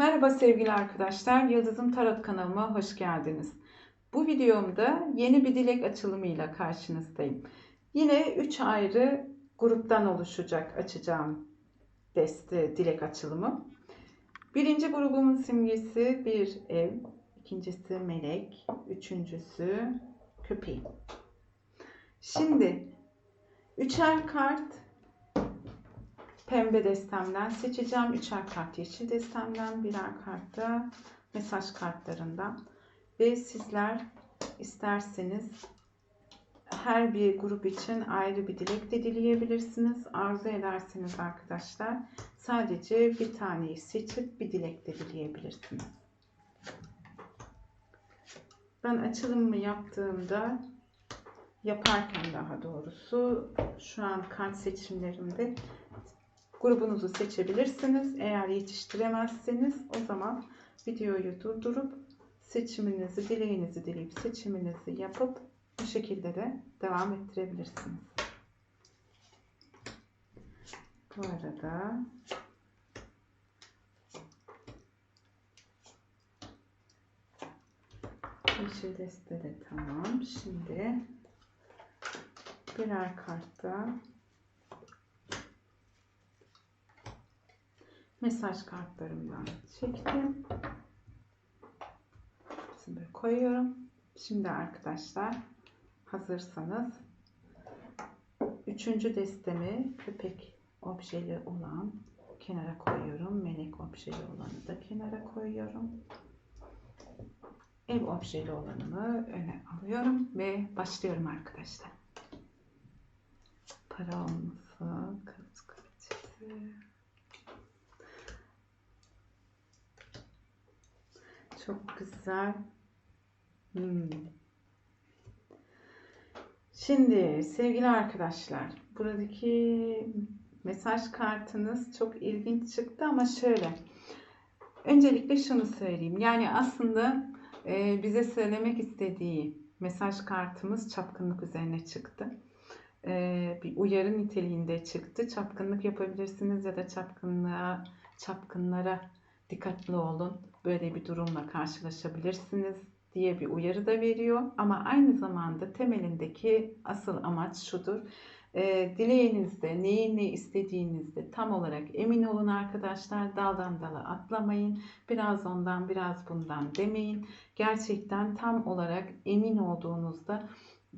Merhaba sevgili arkadaşlar, Yıldızım Tarot kanalıma hoş geldiniz. Bu videomda yeni bir dilek açılımıyla karşınızdayım. Yine 3 ayrı gruptan oluşacak açacağım deste dilek açılımı. Birinci grubumun simgesi bir ev, ikincisi melek, üçüncüsü köpeğim. Şimdi üçer kart pembe destemden seçeceğim. Üçer kart yeşil destemden, birer kart da mesaj kartlarından. Ve sizler isterseniz her bir grup için ayrı bir dilek de dileyebilirsiniz. Arzu ederseniz arkadaşlar sadece bir taneyi seçip bir dilek de dileyebilirsiniz. Ben açılımımı yaptığımda yaparken daha doğrusu şu an kart seçimlerimde grubunuzu seçebilirsiniz. Eğer yetiştiremezseniz o zaman videoyu durdurup seçiminizi, dileğinizi dileyip seçiminizi yapıp bu şekilde de devam ettirebilirsiniz. Bu arada yeşil deste de tamam. Şimdi birer kartta mesaj kartlarımdan çektim. Şimdi koyuyorum. Şimdi arkadaşlar hazırsanız üçüncü destemi köpek objeli olan kenara koyuyorum. Melek objeli olanı da kenara koyuyorum. Ev objeli olanımı öne alıyorum ve başlıyorum arkadaşlar. Para olması, kız kalitesi. Çok güzel. Hmm. Şimdi sevgili arkadaşlar, buradaki mesaj kartınız çok ilginç çıktı ama şöyle. Öncelikle şunu söyleyeyim. Yani aslında e, bize söylemek istediği mesaj kartımız çapkınlık üzerine çıktı. E, bir uyarı niteliğinde çıktı. Çapkınlık yapabilirsiniz ya da çapkınlığa, çapkınlara dikkatli olun. Böyle bir durumla karşılaşabilirsiniz diye bir uyarı da veriyor. Ama aynı zamanda temelindeki asıl amaç şudur. E, dileğinizde, neyi ne istediğinizde tam olarak emin olun arkadaşlar. Daldan dala atlamayın. Biraz ondan, biraz bundan demeyin. Gerçekten tam olarak emin olduğunuzda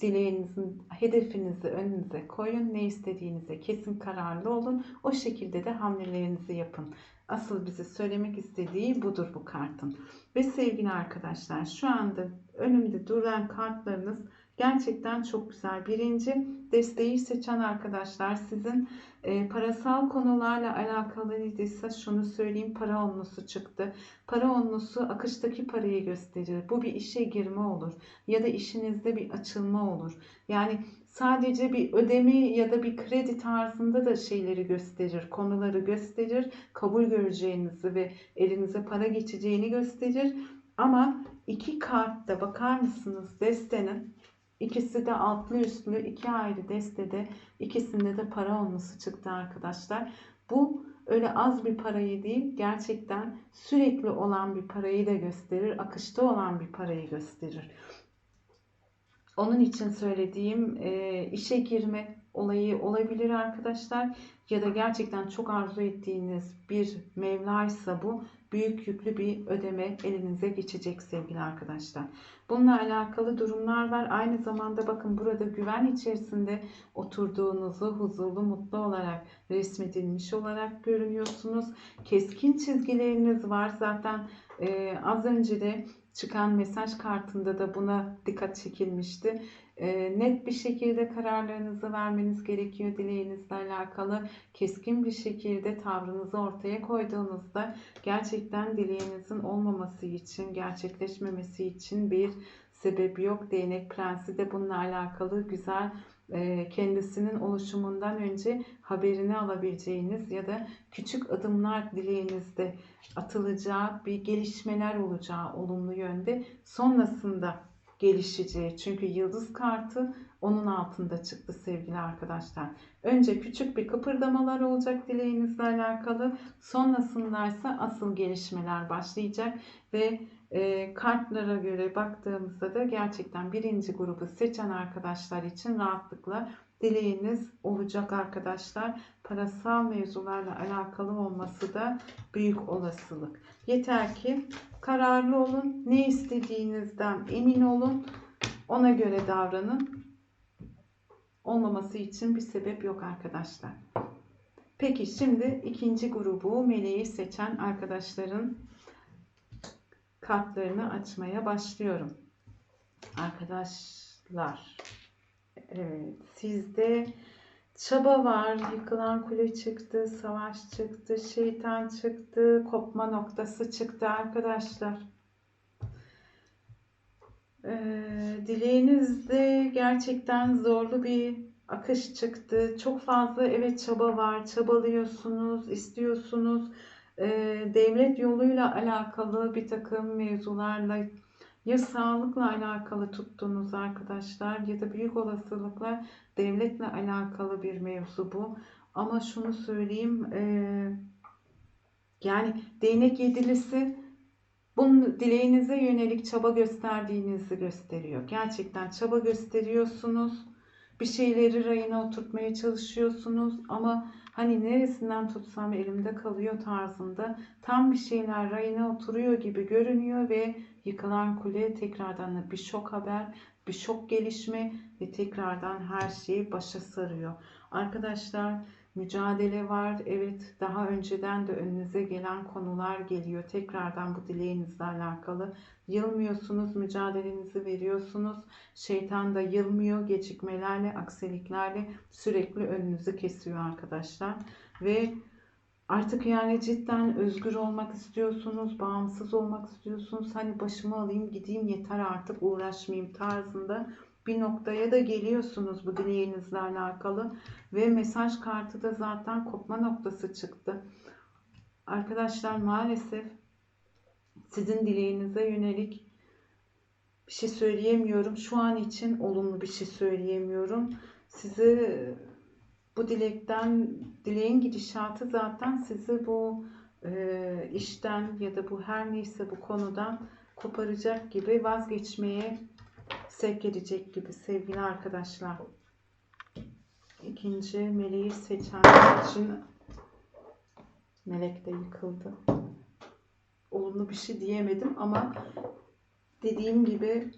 dileğinizin hedefinizi önünüze koyun. Ne istediğinize kesin kararlı olun. O şekilde de hamlelerinizi yapın. Asıl bize söylemek istediği budur bu kartın. Ve sevgili arkadaşlar şu anda önümde duran kartlarınız gerçekten çok güzel. Birinci desteği seçen arkadaşlar sizin e, parasal konularla alakalıysa şunu söyleyeyim para onlusu çıktı. Para onlusu akıştaki parayı gösterir. Bu bir işe girme olur ya da işinizde bir açılma olur. Yani sadece bir ödeme ya da bir kredi tarzında da şeyleri gösterir, konuları gösterir, kabul göreceğinizi ve elinize para geçeceğini gösterir. Ama iki kartta bakar mısınız destenin ikisi de altlı üstlü iki ayrı destede ikisinde de para olması çıktı arkadaşlar. Bu öyle az bir parayı değil gerçekten sürekli olan bir parayı da gösterir, akışta olan bir parayı gösterir. Onun için söylediğim e, işe girme olayı olabilir arkadaşlar. Ya da gerçekten çok arzu ettiğiniz bir mevlaysa bu büyük yüklü bir ödeme elinize geçecek sevgili arkadaşlar. Bununla alakalı durumlar var. Aynı zamanda bakın burada güven içerisinde oturduğunuzu huzurlu, mutlu olarak resmedilmiş olarak görünüyorsunuz. Keskin çizgileriniz var. Zaten e, az önce de çıkan mesaj kartında da buna dikkat çekilmişti. E, net bir şekilde kararlarınızı vermeniz gerekiyor dileğinizle alakalı. Keskin bir şekilde tavrınızı ortaya koyduğunuzda gerçekten dileğinizin olmaması için, gerçekleşmemesi için bir sebebi yok. Değnek prensi de bununla alakalı güzel kendisinin oluşumundan önce haberini alabileceğiniz ya da küçük adımlar dileğinizde atılacağı bir gelişmeler olacağı olumlu yönde sonrasında gelişeceği. Çünkü yıldız kartı onun altında çıktı sevgili arkadaşlar. Önce küçük bir kıpırdamalar olacak dileğinizle alakalı. Sonrasında ise asıl gelişmeler başlayacak ve e, kartlara göre baktığımızda da gerçekten birinci grubu seçen arkadaşlar için rahatlıkla dileğiniz olacak arkadaşlar. Parasal mevzularla alakalı olması da büyük olasılık. Yeter ki kararlı olun. Ne istediğinizden emin olun. Ona göre davranın. Olmaması için bir sebep yok arkadaşlar. Peki şimdi ikinci grubu meleği seçen arkadaşların kartlarını açmaya başlıyorum. Arkadaşlar evet sizde çaba var. Yıkılan kule çıktı, savaş çıktı, şeytan çıktı, kopma noktası çıktı arkadaşlar. Ee, dileğinizde gerçekten zorlu bir akış çıktı. Çok fazla evet çaba var. Çabalıyorsunuz, istiyorsunuz. Ee, devlet yoluyla alakalı bir takım mevzularla ya sağlıkla alakalı tuttuğunuz arkadaşlar ya da büyük olasılıkla devletle alakalı bir mevzu bu. Ama şunu söyleyeyim e, yani değnek yedilisi bunun dileğinize yönelik çaba gösterdiğinizi gösteriyor. Gerçekten çaba gösteriyorsunuz. Bir şeyleri rayına oturtmaya çalışıyorsunuz ama hani neresinden tutsam elimde kalıyor tarzında tam bir şeyler rayına oturuyor gibi görünüyor ve yıkılan kule tekrardan bir şok haber, bir şok gelişme ve tekrardan her şeyi başa sarıyor. Arkadaşlar mücadele var. Evet daha önceden de önünüze gelen konular geliyor. Tekrardan bu dileğinizle alakalı. Yılmıyorsunuz, mücadelenizi veriyorsunuz. Şeytan da yılmıyor. Gecikmelerle, aksiliklerle sürekli önünüzü kesiyor arkadaşlar. Ve artık yani cidden özgür olmak istiyorsunuz, bağımsız olmak istiyorsunuz. Hani başımı alayım gideyim yeter artık uğraşmayayım tarzında bir noktaya da geliyorsunuz bu dileğinizle alakalı ve mesaj kartı da zaten kopma noktası çıktı. Arkadaşlar maalesef sizin dileğinize yönelik bir şey söyleyemiyorum. Şu an için olumlu bir şey söyleyemiyorum. Sizi bu dilekten, dileğin gidişatı zaten sizi bu e, işten ya da bu her neyse bu konudan koparacak gibi vazgeçmeye sevk edecek gibi sevgili arkadaşlar. İkinci meleği seçenler için melek de yıkıldı. Olumlu bir şey diyemedim ama dediğim gibi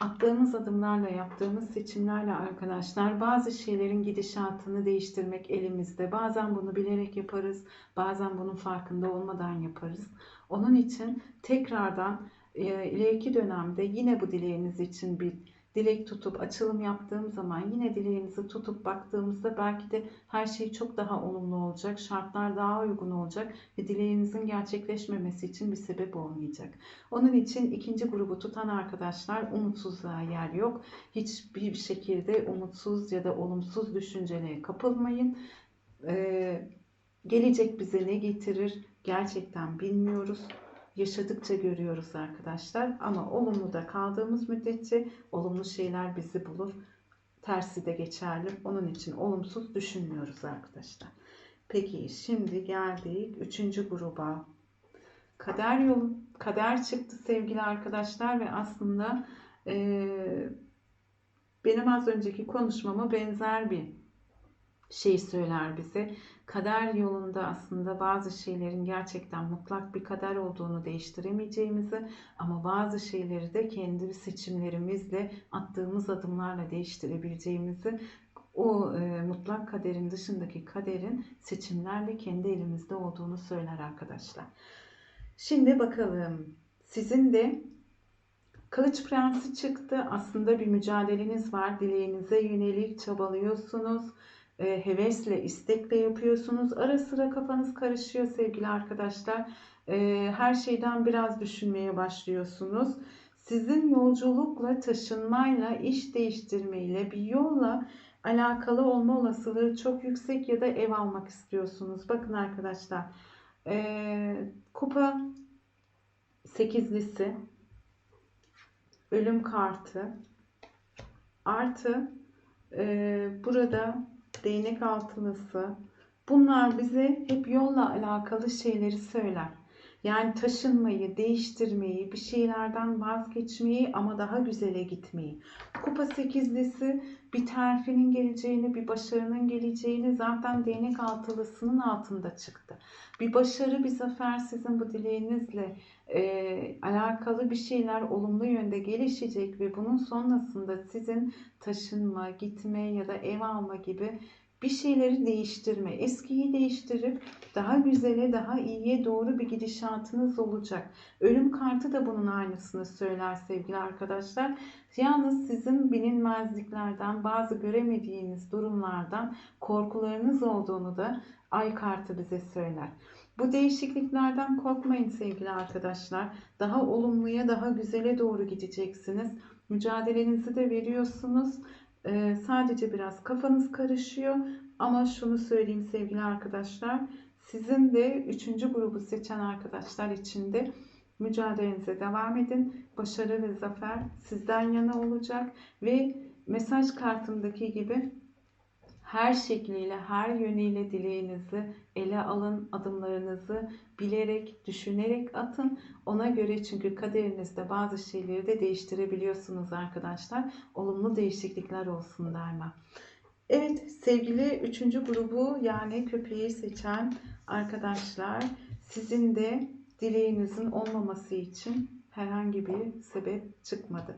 attığımız adımlarla yaptığımız seçimlerle arkadaşlar bazı şeylerin gidişatını değiştirmek elimizde. Bazen bunu bilerek yaparız, bazen bunun farkında olmadan yaparız. Onun için tekrardan ileriki dönemde yine bu dileğiniz için bir dilek tutup açılım yaptığım zaman yine dileğinizi tutup baktığımızda belki de her şey çok daha olumlu olacak, şartlar daha uygun olacak ve dileğinizin gerçekleşmemesi için bir sebep olmayacak. Onun için ikinci grubu tutan arkadaşlar umutsuzluğa yer yok. Hiçbir şekilde umutsuz ya da olumsuz düşüncelere kapılmayın. Ee, gelecek bize ne getirir gerçekten bilmiyoruz yaşadıkça görüyoruz arkadaşlar. Ama olumlu da kaldığımız müddetçe olumlu şeyler bizi bulur. Tersi de geçerli. Onun için olumsuz düşünmüyoruz arkadaşlar. Peki şimdi geldik üçüncü gruba. Kader yolu, kader çıktı sevgili arkadaşlar ve aslında e, benim az önceki konuşmama benzer bir şey söyler bize kader yolunda aslında bazı şeylerin gerçekten mutlak bir kader olduğunu değiştiremeyeceğimizi ama bazı şeyleri de kendi seçimlerimizle attığımız adımlarla değiştirebileceğimizi o e, mutlak kaderin dışındaki kaderin seçimlerle kendi elimizde olduğunu söyler arkadaşlar. Şimdi bakalım sizin de Kılıç Prensi çıktı. Aslında bir mücadeleniz var. Dileğinize yönelik çabalıyorsunuz e, hevesle, istekle yapıyorsunuz. Ara sıra kafanız karışıyor sevgili arkadaşlar. E, her şeyden biraz düşünmeye başlıyorsunuz. Sizin yolculukla, taşınmayla, iş değiştirmeyle, bir yolla alakalı olma olasılığı çok yüksek ya da ev almak istiyorsunuz. Bakın arkadaşlar, e, kupa sekizlisi, ölüm kartı, Artı burada değnek altılısı. Bunlar bize hep yolla alakalı şeyleri söyler. Yani taşınmayı, değiştirmeyi, bir şeylerden vazgeçmeyi ama daha güzele gitmeyi. Kupa sekizlisi bir terfinin geleceğini, bir başarının geleceğini zaten değnek altılısının altında çıktı. Bir başarı, bir zafer sizin bu dileğinizle e, alakalı bir şeyler olumlu yönde gelişecek ve bunun sonrasında sizin taşınma, gitme ya da ev alma gibi bir şeyleri değiştirme, eskiyi değiştirip daha güzele, daha iyiye doğru bir gidişatınız olacak. Ölüm kartı da bunun aynısını söyler sevgili arkadaşlar. Yalnız sizin bilinmezliklerden, bazı göremediğiniz durumlardan korkularınız olduğunu da ay kartı bize söyler. Bu değişikliklerden korkmayın sevgili arkadaşlar. Daha olumluya, daha güzele doğru gideceksiniz. Mücadelenizi de veriyorsunuz. Ee, sadece biraz kafanız karışıyor. Ama şunu söyleyeyim sevgili arkadaşlar. Sizin de üçüncü grubu seçen arkadaşlar için de mücadelenize devam edin. Başarı ve zafer sizden yana olacak. Ve mesaj kartındaki gibi her şekliyle, her yönüyle dileğinizi ele alın, adımlarınızı bilerek, düşünerek atın. Ona göre çünkü kaderinizde bazı şeyleri de değiştirebiliyorsunuz arkadaşlar. Olumlu değişiklikler olsun daima. Evet sevgili üçüncü grubu yani köpeği seçen arkadaşlar sizin de dileğinizin olmaması için herhangi bir sebep çıkmadı.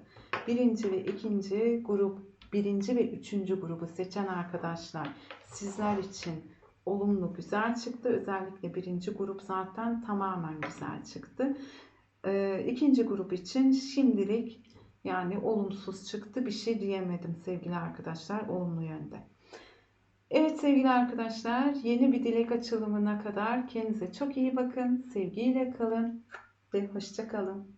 Birinci ve ikinci grup, birinci ve üçüncü grubu seçen arkadaşlar sizler için olumlu güzel çıktı. Özellikle birinci grup zaten tamamen güzel çıktı. Ee, ikinci grup için şimdilik yani olumsuz çıktı. Bir şey diyemedim sevgili arkadaşlar olumlu yönde. Evet sevgili arkadaşlar yeni bir dilek açılımına kadar kendinize çok iyi bakın. Sevgiyle kalın ve hoşça kalın.